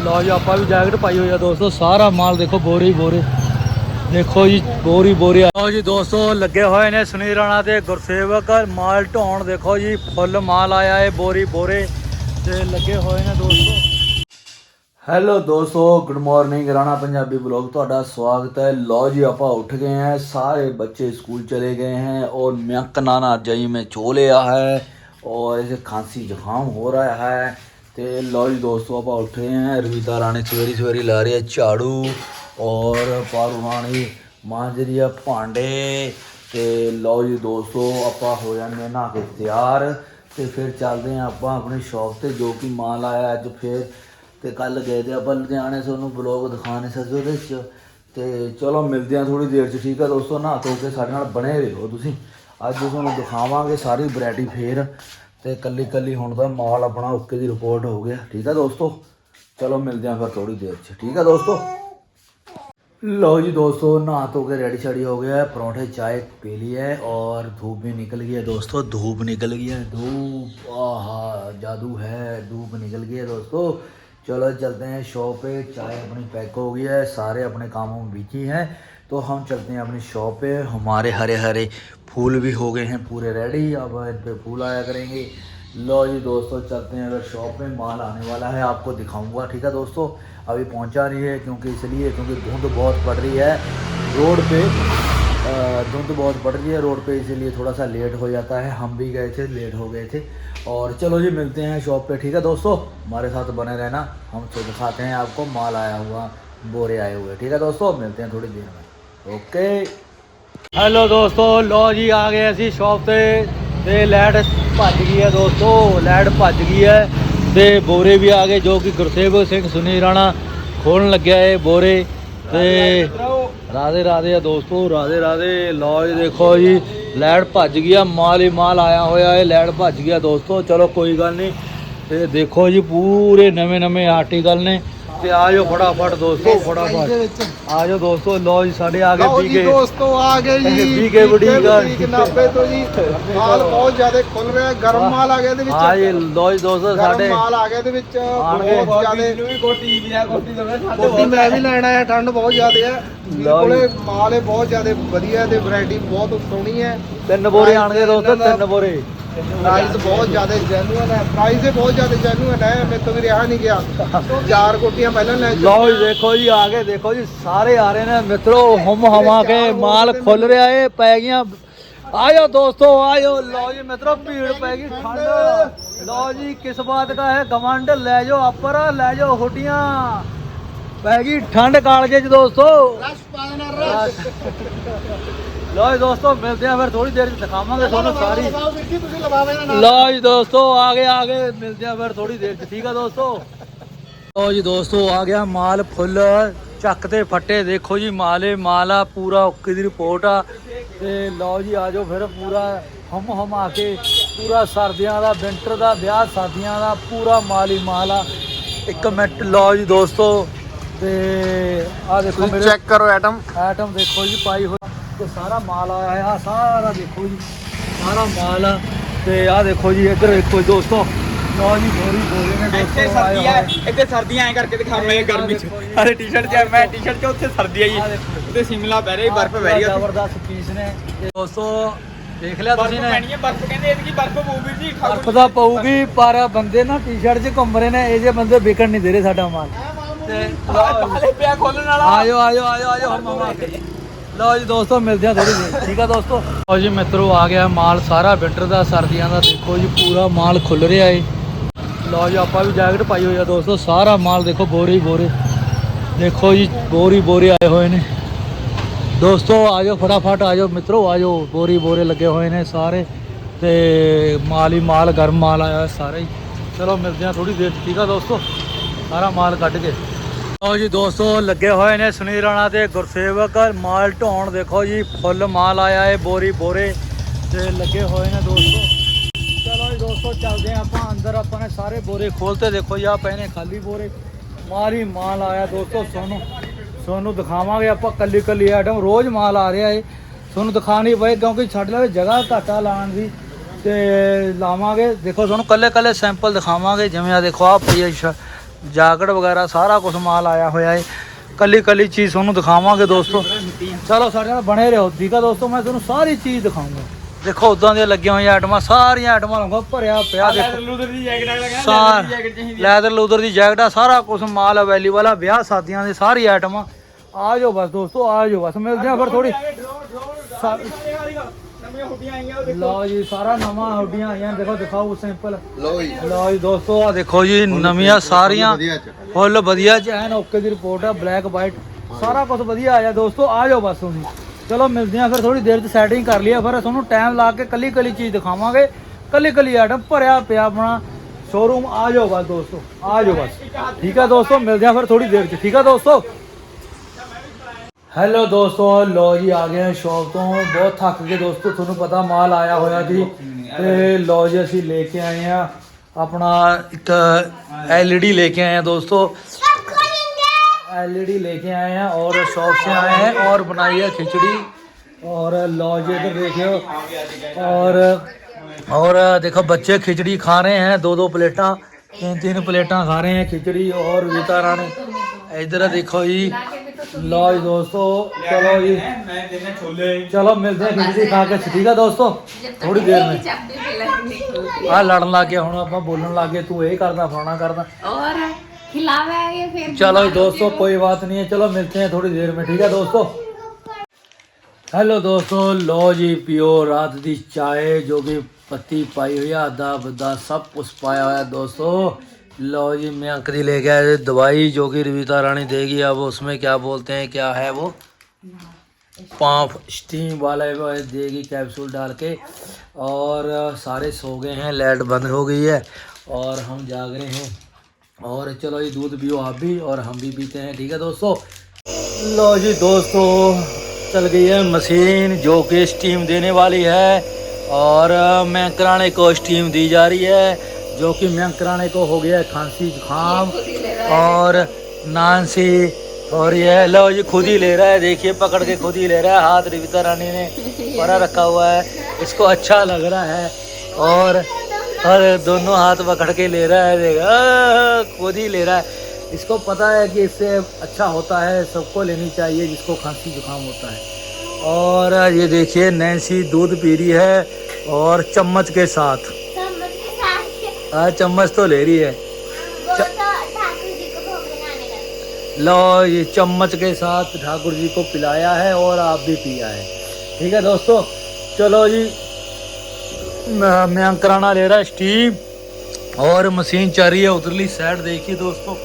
ਲਓ ਜੀ ਆਪਾਂ ਵੀ ਜੈਕਟ ਪਾਈ ਹੋਈ ਆ ਦੋਸਤੋ ਸਾਰਾ ਮਾਲ ਦੇਖੋ ਬੋਰੇ ਹੀ ਬੋਰੇ ਦੇਖੋ ਜੀ ਬੋਰੀ ਬੋਰੀ ਲਓ ਜੀ ਦੋਸਤੋ ਲੱਗੇ ਹੋਏ ਨੇ ਸੁਨੀਲ ਰਾਣਾ ਤੇ ਗੁਰਸੇਵਕ ਮਾਲ ਢੋਣ ਦੇਖੋ ਜੀ ਫੁੱਲ ਮਾਲ ਆਇਆ ਏ ਬੋਰੀ ਬੋਰੇ ਤੇ ਲੱਗੇ ਹੋਏ ਨੇ ਦੋਸਤੋ ਹੈਲੋ ਦੋਸਤੋ good morning Rana Punjabi blog ਤੁਹਾਡਾ ਸਵਾਗਤ ਹੈ ਲਓ ਜੀ ਆਪਾਂ ਉੱਠ ਗਏ हैं सारे बच्चे स्कूल चले गए हैं और म्यक नाना जई में चो लिया है और ऐसे खांसी जुकाम हो रहा है ਤੇ ਲਓ ਜੀ ਦੋਸਤੋ, ਆਪਾਂ ਉੱਠ ਗਏ हैं ਰਵੀਤਾ ਰਾਣੀ ਸਵੇਰੀ ਸਵੇਰੀ ਲਾ ਰਹੀ ਹੈ ਝਾੜੂ ਔਰ ਪਾਰੂ ਰਾਣੀ ਮਾਂਜ ਰਹੀ ਹੈ ਭਾਂਡੇ। ਤੇ ਲਓ ਜੀ ਦੋਸਤੋ, ਆਪਾਂ ਹੋ ਜਾਂਦੇ ਹਾਂ ਨਹਾ ਕੇ ਤਿਆਰ। ਤੇ ਫਿਰ ਚੱਲਦੇ ਹਾਂ ਆਪਾਂ ਆਪਣੀ ਸ਼ਾਪ ਤੇ ਜੋ ਕਿ ਮਾਲ ਆਇਆ ਅੱਜ ਫਿਰ। ਤੇ ਕੱਲ ਗਏ ਤੇ ਆਪਾਂ ਲੁਧਿਆਣੇ ਤੁਹਾਨੂੰ ਬਲੌਗ ਦਿਖਾਣੇ ਸੀ ਉਹਦੇ ਵਿੱਚ ਤੇ ਚਲੋ ਮਿਲਦੇ ਹਾਂ ਥੋੜੀ ਦੇਰ ਚ, ਠੀਕ ਆ ਦੋਸਤੋ? ਨਹਾ ਧੋ ਕੇ ਸਾਡੇ ਨਾਲ ਬਣੇ ਰਹੋ ਤੁਸੀਂ। ਅੱਜ ਤੁਹਾਨੂੰ ਦਿਖਾਵਾਂਗੇ ਸਾਰੀ ਵੈਰਾਈਟੀ ਫੇਰ। ਤੇ ਕੱਲੀ ਕੱਲੀ ਹੁਣ ਦਾ ਮਾਲ ਆਪਣਾ ਓਕੇ ਦੀ ਰਿਪੋਰਟ ਹੋ ਗਿਆ ਠੀਕ ਆ ਦੋਸਤੋ ਚਲੋ ਮਿਲਦੇ ਹਾਂ ਫਿਰ ਥੋੜੀ ਦੇਰ ਚ ਠੀਕ ਆ ਦੋਸਤੋ लो जी दोस्तों नहा धो के रेडी शेडी हो गया है परोठे चाय पी ली है और धूप भी निकल गई है दोस्तों धूप निकल गई है धूप आहा जादू है धूप निकल गई है दोस्तों चलो चलते हैं शॉप पे चाय अपनी पैक हो गई है सारे अपने कामों में बिजी हैं तो हम चलते हैं अपनी शॉप पे। हमारे हरे हरे फूल भी हो गए हैं, पूरे रेडी अब इन पे फूल आया करेंगे। लो जी दोस्तों, चलते हैं अगर शॉप में माल आने वाला है, आपको दिखाऊँगा, ठीक है दोस्तों? अभी पहुँचा नहीं है, क्योंकि इसलिए, क्योंकि धुंध बहुत पड़ रही है रोड पे। धुंध बहुत पड़ रही है रोड पे, इसीलिए थोड़ा सा लेट हो जाता है। हम भी गए थे लेट हो गए थे। और चलो जी, मिलते हैं शॉप पे, ठीक है दोस्तों? हमारे साथ बने रहना। हम तो दिखाते हैं आपको, माल आया हुआ, बोरे आए हुए, ठीक है दोस्तों? मिलते हैं थोड़ी देर में। ਓਕੇ ਹੈਲੋ ਦੋਸਤੋ ਲੋ ਜੀ ਆ ਗਏ ਅਸੀਂ ਸ਼ਾਪ ਤੇ ਤੇ ਲਾਈਟ ਭੱਜ ਗਈ ਹੈ ਦੋਸਤੋ ਲਾਈਟ ਭੱਜ ਗਈ ਹੈ ਤੇ ਬੋਰੇ ਵੀ ਆ ਗਏ ਜੋ ਕਿ ਗੁਰਸੇਵਕ ਸਿੰਘ ਸੁਨੀ ਰਾਣਾ ਖੋਲਣ ਲੱਗਿਆ ਏ ਬੋਰੇ ਤੇ ਰਾਧੇ ਰਾਧੇ ਆ ਦੋਸਤੋ ਰਾਧੇ ਰਾਧੇ ਲੋ ਜੀ ਦੇਖੋ ਜੀ ਲਾਈਟ ਭੱਜ ਗਈ ਆ ਮਾਲ ਹੀ ਮਾਲ ਆਇਆ ਹੋਇਆ ਏ ਲਾਈਟ ਭੱਜ ਗਿਆ ਦੋਸਤੋ ਚਲੋ ਕੋਈ ਗੱਲ ਨਹੀਂ ਤੇ ਦੇਖੋ ਜੀ ਪੂਰੇ ਨਵੇਂ ਨਵੇਂ ਆਰਟੀਕਲ ਨੇ ਤੇ ਆ ਜਾਓ ਫਟਾਫਟ ਦੋਸਤੋ ਫਟਾਫਟ। ਆ ਜਾਓ ਦੋਸਤੋ ਲੋ ਜੀ ਸਾਡੇ ਆ ਗਏ ਜੀ ਪੀਕੇ ਦੋਸਤੋ ਆ ਗਏ ਜੀ। BK ਬੁਟੀਕ ਨਾਭੇ ਤੋਂ ਜੀ। ਮਾਲ ਬਹੁਤ ਜ਼ਿਆਦਾ ਖੁੱਲ ਰਿਹਾ ਗਰਮ ਮਾਲ ਆ ਗਿਆ ਇਹਦੇ ਵਿੱਚ। ਹਾਂ ਜੀ ਲੋ ਜੀ ਦੋਸਤੋ ਗਰਮ ਸਾਡੇ ਮਾਲ ਆ ਗਿਆ ਇਹਦੇ ਵਿੱਚ। ਬਹੁਤ ਜ਼ਿਆਦਾ। ਕੋਟੀ ਵੀ ਆ ਕੋਟੀ ਕੋਟੀ ਮੈਂ ਵੀ ਲੈਣਾ ਹੈ ਠੰਡ ਬਹੁਤ ਜ਼ਿਆਦਾ ਹੈ। ਕੋਲੇ ਮਾਲ ਹੈ ਬਹੁਤ ਜ਼ਿਆਦਾ ਵਧੀਆ ਤੇ ਵੈਰਾਈਟੀ ਬਹੁਤ ਸੋਹਣੀ ਹੈ। ਤਿੰਨ ਬੋਰੇ ਆਣਗੇ ਦੋਸਤੋ ਤਿੰਨ ਬੋਰੇ। ਪ੍ਰਾਈਸ ਬਹੁਤ ਜ਼ਿਆਦਾ ਜੈਨੂਅਨ ਹੈ। ਪ੍ਰਾਈਸ ਇਹ ਬਹੁਤ ਜ਼ਿਆਦਾ ਜੈਨੂਅਨ ਹੈ। ਮੇਰੇ ਤੋਂ ਵੀ ਰਿਹਾ ਨਹੀਂ ਗਿਆ। ਚਾਰ ਕੋਟੀਆਂ ਪਹਿਲਾਂ ਲੈ ਲੋ ਜੀ ਦੇਖੋ ਜੀ ਆ ਗਏ ਦੇਖੋ ਜੀ ਸਾਰੇ ਆ ਰਹੇ ਨੇ। ਮਿੱਤਰੋ ਹਮ ਹਮਾ ਕੇ ਮਾਲ ਖੁੱਲ ਰਿਹਾ ਏ ਪੈ ਗਈਆਂ। ਆਇਓ ਦੋਸਤੋ ਆਇਓ। ਲੋ ਜੀ ਮਿੱਤਰੋ ਭੀੜ ਪੈ ਗਈ। ਠੰਡ ਲੋ ਜੀ ਕਿਸ ਬਾਤ ਦਾ ਹੈ? ਗਵੰਡ ਲੈ ਜਾਓ ਆਪਰ ਲੈ ਜਾਓ ਹੁਟੀਆਂ ਪੈ ਗਈ ਠੰਡ ਕਾਲਜੇ ਚ ਦੋਸਤੋ। ਰਸ਼ ਪਾ ਦੇਣਾ ਰਸ਼ ਲੋ ਜੀ ਦੋਸਤੋ ਮਿਲਦੇ ਆ ਫਿਰ ਥੋੜੀ ਦੇਰ ਚ ਦਿਖਾਵਾਂਗੇ ਤੁਹਾਨੂੰ ਸਾਰੀ। ਲਗਾਓ ਵੀਰ ਜੀ ਤੁਸੀਂ ਲਵਾਵੇ ਨਾ ਨਾਲ। ਲਓ ਜੀ ਦੋਸਤੋ ਆ ਗਏ ਆ ਗਏ। ਮਿਲਦੇ ਆ ਫਿਰ ਥੋੜੀ ਦੇਰ ਚ। ਠੀਕ ਆ ਦੋਸਤੋ? ਲਓ ਜੀ ਦੋਸਤੋ ਆ ਗਿਆ ਮਾਲ ਫੁੱਲ। ਚੱਕ ਤੇ ਫੱਟੇ ਦੇਖੋ ਜੀ ਮਾਲੇ ਮਾਲ ਪੂਰਾ ਓਕੇ ਦੀ ਰਿਪੋਰਟ ਆ। ਤੇ ਲਓ ਜੀ ਆ ਜਾਓ ਫਿਰ ਪੂਰਾ ਹਮ ਹਮ ਆ ਕੇ ਪੂਰਾ ਸਰਦੀਆਂ ਦਾ ਵਿੰਟਰ ਦਾ ਵਿਆਹ ਸਰਦੀਆਂ ਦਾ ਪੂਰਾ ਮਾਲ ਹੀ ਮਾਲ ਆ। ਇੱਕ ਮਿੰਟ ਲਓ ਜੀ ਦੋਸਤੋ। ਤੇ ਆ ਦੇਖੋ ਮੇਰੇ ਚੈੱਕ ਕਰੋ ਐਟਮ ਆਈਟਮ ਦੇਖੋ ਜੀ ਪਾਈ ਹੋਈ ਤੇ ਸਾਰਾ ਮਾਲ ਆਇਆ ਹੈ। ਆ ਸਾਰਾ ਦੇਖੋ ਜੀ ਸਾਰਾ ਮਾਲ ਆ। ਤੇ ਆ ਦੇਖੋ ਜੀ ਇੱਧਰ ਦੇਖੋ ਜੀ ਦੋਸਤੋ। ਲਓ ਜੀ ਬੋਰੀ ਬੋਲੇ ਨੇ ਇੱਥੇ ਦੋਸਤੋ ਆਏ ਸਰਦੀਆਂ ਹੋਏ ਇੱਥੇ ਸਰਦੀਆਂ ਐ ਕਰਕੇ ਦਿਖਾਉਂਦੇ ਇਹ ਗਰਮੀ ਚ। ਜੀ। ਅਰੇ ਟੀ-ਸ਼ਰਟ ਚ ਮੈਂ ਟੀ-ਸ਼ਰਟ ਚ ਉੱਥੇ ਸਰਦੀ ਆਹ ਦੇਖੋ। ਉੱਤੇ ਸ਼ਿਮਲਾ ਪੈ ਰਹੀ ਬਰਫ਼ ਪੈ ਰਹੀ ਹੈ ਜ਼ਬਰਦਸਤ ਪੀਸ ਨੇ। ਤੇ ਦੋਸਤੋ ਦੇਖ ਲਿਆ ਤੁਸੀਂ ਨੇ? ਪੈਣੀ ਹੈ ਬਰਫ਼ ਕਹਿੰਦੇ ਇਹਦੀ ਬਰਫ਼ ਪਊ ਵੀਰ ਜੀ ਬਰਫ ਦਾ ਪਊਗੀ ਪਰ ਬੰਦੇ ਨਾ ਟੀ-ਸ਼ਰਟ 'ਚ ਘੁੰਮ ਰਹੇ ਨੇ ਇਹ ਜੇ ਬੰਦੇ ਵਿਕਣ ਨਹੀਂ ਦੇ ਰਹੇ ਸਾਡਾ ਮਾਲ। ਤੇ ਹਾਲੇ ਪਿਆ ਖੋਲਣ ਵਾਲਾ। ਆਜੋ ਆਜੋ ਆਜੋ ਆਜੋ ਹਮ ਹਮ ਆ ਕੇ ਲਓ ਜੀ ਦੋਸਤੋ, ਮਿਲਦੇ ਆ ਥੋੜੀ ਦੇਰ। ਠੀਕ ਆ ਦੋਸਤੋ? ਲਓ ਜੀ ਮਿੱਤਰੋ, ਆ ਗਿਆ ਮਾਲ ਸਾਰਾ, ਵਿੰਟਰ ਦਾ, ਸਰਦੀਆਂ ਦਾ। ਦੇਖੋ ਜੀ, ਪੂਰਾ ਮਾਲ ਖੁੱਲ ਰਿਹਾ ਏ। ਲਓ ਜੀ, ਆਪਾਂ ਵੀ ਜੈਕਟ ਪਾਈ ਹੋਈ ਆ ਦੋਸਤੋ। ਸਾਰਾ ਮਾਲ ਦੇਖੋ, ਬੋਰੀ ਬੋਰੇ। ਦੇਖੋ ਜੀ, ਬੋਰੀ ਬੋਰੇ ਆਏ ਹੋਏ ਨੇ। ਦੋਸਤੋ ਆਜੋ ਫਟਾਫਟ ਆਜੋ ਮਿੱਤਰੋ ਆਜੋ ਬੋਰੀ ਬੋਰੇ ਲੱਗੇ ਹੋਏ ਨੇ ਸਾਰੇ। ਤੇ ਮਾਲ ਹੀ ਮਾਲ, ਗਰਮ ਮਾਲ ਆਇਆ ਸਾਰੇ ਹੀ। ਚਲੋ, ਮਿਲਦੇ ਆ ਥੋੜੀ ਦੇਰ। ਠੀਕ ਆ ਦੋਸਤੋ? ਸਾਰਾ ਮਾਲ ਕੱਢ ਕੇ। ਲਓ ਜੀ ਦੋਸਤੋ, ਲੱਗੇ ਹੋਏ ਨੇ ਸੁਨੀਲ ਰਾਣਾ ਤੇ ਗੁਰਸੇਵਕ। ਮਾਲ ਢੋਣ ਦੇਖੋ ਜੀ, ਫੁੱਲ ਮਾਲ ਆਇਆ ਏ, ਬੋਰੀ ਬੋਰੇ ਤੇ ਲੱਗੇ ਹੋਏ ਨੇ ਦੋਸਤੋ। ਚਲੋ ਜੀ ਦੋਸਤੋ, ਚੱਲਦੇ ਹਾਂ ਆਪਾਂ ਅੰਦਰ, ਆਪਾਂ ਨੇ ਸਾਰੇ ਬੋਰੇ ਖੋਲਤੇ, ਦੇਖੋ ਜੀ ਆ ਪਏ ਨੇ ਖਾਲੀ ਬੋਰੇ। ਮਾਲ ਹੀ ਮਾਲ ਆਇਆ ਦੋਸਤੋ, ਸੋਨੂੰ ਤੁਹਾਨੂੰ ਦਿਖਾਵਾਂਗੇ ਆਪਾਂ ਕੱਲੀ ਕੱਲੀ ਆਈਟਮ ਰੋਜ਼ ਮਾਲ ਆ ਰਿਹਾ ਏ। ਤੁਹਾਨੂੰ ਦਿਖਾਣੀ ਪਏ, ਕਿਉਂਕਿ ਸਾਡੇ ਨਾਲ ਜਗ੍ਹਾ ਘੱਟ ਆ ਲਾਉਣ ਦੀ ਤੇ ਲਾਵਾਂਗੇ। ਦੇਖੋ ਤੁਹਾਨੂੰ ਕੱਲੇ ਕੱਲੇ ਸੈਂਪਲ ਦਿਖਾਵਾਂਗੇ, ਜਿਵੇਂ ਆ ਦੇਖੋ ਆ ਪਈ ਜਾਕਟ ਵਗੈਰਾ ਸਾਰਾ ਕੁਝ ਮਾਲ ਆਇਆ ਹੋਇਆ ਹੈ ਕੱਲੀ ਕੱਲੀ ਚੀਜ਼ ਤੁਹਾਨੂੰ ਦਿਖਾਵਾਂਗੇ ਦੋਸਤੋ। ਚਲੋ ਸਾਡੇ ਨਾਲ ਬਣੇ ਰਹੋ। ਆ ਦੋਸਤੋ ਮੈਂ ਤੁਹਾਨੂੰ ਸਾਰੀ ਚੀਜ਼ ਦਿਖਾਊਂਗਾ ਦੇਖੋ ਉਦਾਂ ਦੀਆਂ ਲੱਗੀਆਂ ਹੋਈਆਂ ਆਈਟਮਾਂ ਸਾਰੀਆਂ ਆਈਟਮਾਂ ਲੰਗਾ ਭਰਿਆ ਪਿਆ ਦੇਖੋ। ਲੂਦਰ ਦੀ ਜੈਕਟ ਆ ਲਗਾ ਸਾਰ ਲੈਦਰ ਲੂਦਰ ਦੀ ਜੈਕਟ ਆ ਸਾਰਾ ਕੁਝ ਮਾਲ ਅਵੇਲੇਬਲ ਆ ਵਿਆਹ ਸ਼ਾਦੀਆਂ ਦੀ ਸਾਰੀ ਆਈਟਮਾਂ। ਆ ਜਾਓ ਬਸ ਦੋਸਤੋ ਆ ਜਾਓ ਬਸ ਮਿਲਦੇ ਆ ਫਿਰ ਥੋੜੀ ਨਵੀਆਂ ਹੁੱਡੀਆਂ ਆਈਆਂ ਉਹ ਲਓ ਜੀ ਸਾਰਾ ਨਵਾਂ ਹੁੱਡੀਆਂ ਆਈਆਂ। ਦੇਖੋ ਦਿਖਾਓ ਸਿੰਪਲ ਲੋ ਜੀ। ਲਓ ਜੀ ਦੋਸਤੋ ਆ ਦੇਖੋ ਜੀ ਨਵੀਆਂ ਸਾਰੀਆਂ। ਫੁੱਲ ਵਧੀਆ ਚ ਐਨ ਓਕੇ ਦੀ ਰਿਪੋਰਟ ਆ ਬਲੈਕ ਵਾਈਟ ਸਾਰਾ ਕੁਝ ਵਧੀਆ ਆਇਆ। ਦੋਸਤੋ ਆ ਜਾਓ ਬਸ ਤੁਸੀਂ। ਚਲੋ ਮਿਲਦੇ ਆ ਫਿਰ ਥੋੜੀ ਦੇਰ ਚ ਸੈਟਿੰਗ ਕਰ ਲਿਆ ਫਿਰ ਤੁਹਾਨੂੰ ਟਾਈਮ ਲਾ ਕੇ ਕੱਲੀ ਕੱਲੀ ਚੀਜ਼ ਦਿਖਾਵਾਂਗੇ। ਕੱਲੀ ਕੱਲੀ ਆਈਟਮ ਭਰਿਆ ਪਿਆ ਆਪਣਾ ਸ਼ੋਰੂਮ ਆ ਜਾਓ ਬਸ ਦੋਸਤੋ। ਆ ਜਾਓ ਬਸ। ਠੀਕ ਆ ਦੋਸਤੋ ਮਿਲਦੇ ਆ ਫਿਰ ਥੋੜੀ ਦੇਰ ਚ। ਠੀਕ ਆ ਦੋਸਤੋ? ਹੈਲੋ ਦੋਸਤੋ ਲੋ ਜੀ ਆ ਗਏ ਸ਼ੌਪ ਤੋਂ ਬਹੁਤ ਥੱਕ ਗਏ ਦੋਸਤੋ ਤੁਹਾਨੂੰ ਪਤਾ ਮਾਲ ਆਇਆ ਹੋਇਆ ਸੀ ਤੇ ਲੋ ਜੀ ਅਸੀਂ ਲੈ ਕੇ ਆਏ ਆ ਆਪਣਾ ਇੱਕ एलईडी लेके आए हैं दोस्तों एलईडी लेके आए हैं और शॉप से आए हैं और बनाई है खिचड़ी और लॉज इधर देखियो और और देखो बच्चे खिचड़ी खा रहे हैं दो दो प्लेटा तीन तीन प्लेटा खा रहे हैं खिचड़ी और रीता रानी इधर देखो जी ਲਓ ਜੀ ਦੋਸਤੋ ਚਲੋ ਜੀ। ਮੈਂ ਦੇਣਾ ਛੋਲੇ ਚਲੋ ਮਿਲਦੇ ਹਾਂ ਖਿਚੜੀ ਖਾ ਕੇ। ਠੀਕ ਆ ਦੋਸਤੋ? ਥੋੜੀ ਦੇਰ ਮੈਂ चाबी ਆ ਲੜਨ ਲੱਗ ਗਿਆ ਹੁਣ ਆਪਾਂ ਬੋਲਣ ਲੱਗ ਗਏ। ਤੂੰ ਇਹ ਕਰਦਾ ਫਲਾਣਾ ਕਰਦਾ। और खिलावाएंगे फिर चलो जी दोस्तों कोई बात नहीं है चलो मिलते हैं थोड़ी देर में ठीक है दोस्तों ਹੈਲੋ ਦੋਸਤੋ ਲੋ ਜੀ ਪਿਓ ਰਾਤ ਦੀ ਚਾਏ ਜੋ ਕਿ ਪੱਤੀ ਪਾਈ ਹੋਈ ਆ। ਦਾ ਬਦਾ ਸਭ ਕੁਛ ਪਾਇਆ ਹੋਇਆ ਦੋਸਤੋ। लो जी, मैं अंक जी लेके आए दवाई जो कि रविता रानी देगी, अब उसमें क्या बोलते हैं, क्या है वो? पाँव स्टीम वाला देगी कैप्सूल डाल के। और सारे सो गए हैं, लाइट बंद हो गई है, और हम जाग रहे हैं। और चलो ये दूध पियो आप भी, और हम भी पीते हैं, ठीक है दोस्तों? लो जी दोस्तों, चल गई है मशीन जो कि स्टीम देने वाली है, और मैं कराने को स्टीम दी जा रही है। जो कि मैं कराने को हो गया है, खांसी जुकाम और नानसी और ये लो जी, खुद ही ले रहा है, देखिए, पकड़ के खुद ही ले रहा है, हाथ रिविता रानी ने परा रखा हुआ है, इसको अच्छा लग रहा है और और दोनों हाथ पकड़ के ले रहा है, देखा खुद ही ले रहा है। इसको पता है कि इससे अच्छा होता है, सबको लेनी चाहिए जिसको खांसी जुकाम होता है। और ये देखिए, नैन्सी दूध पी रही है और चम्मच के साथ। हाँ चम्मच तो ले रही है। तो लो ये चम्मच के साथ ठाकुर जी को पिलाया है और आप भी पिया है। ठीक है दोस्तों चलो जी मैं अंकराना ले रहा है स्टीम और मशीन चल रही है उधरली साइड देखिए दोस्तों।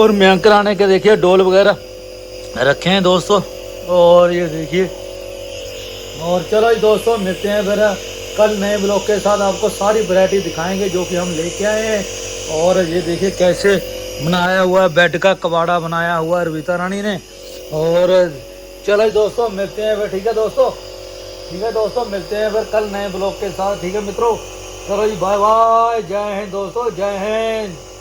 और मैं अंकराने के देखिए डोल वगैरह रखे हैं दोस्तों। और ये देखिए और चलो जी दोस्तों मिलते हैं फिर। कल नए ब्लॉक के साथ आपको सारी वैरायटी दिखाएँगे जो कि हम लेके आए हैं। और ये देखिए कैसे बनाया हुआ है, बेड का कबाड़ा बनाया हुआ है रविता रानी ने। और चलो दोस्तों, मिलते हैं फिर, ठीक है दोस्तों? ठीक है दोस्तों, मिलते हैं फिर कल नए ब्लॉक के साथ, ठीक है मित्रों? चलो जी बाय बाय जय हिंद दोस्तों, जय हिंद।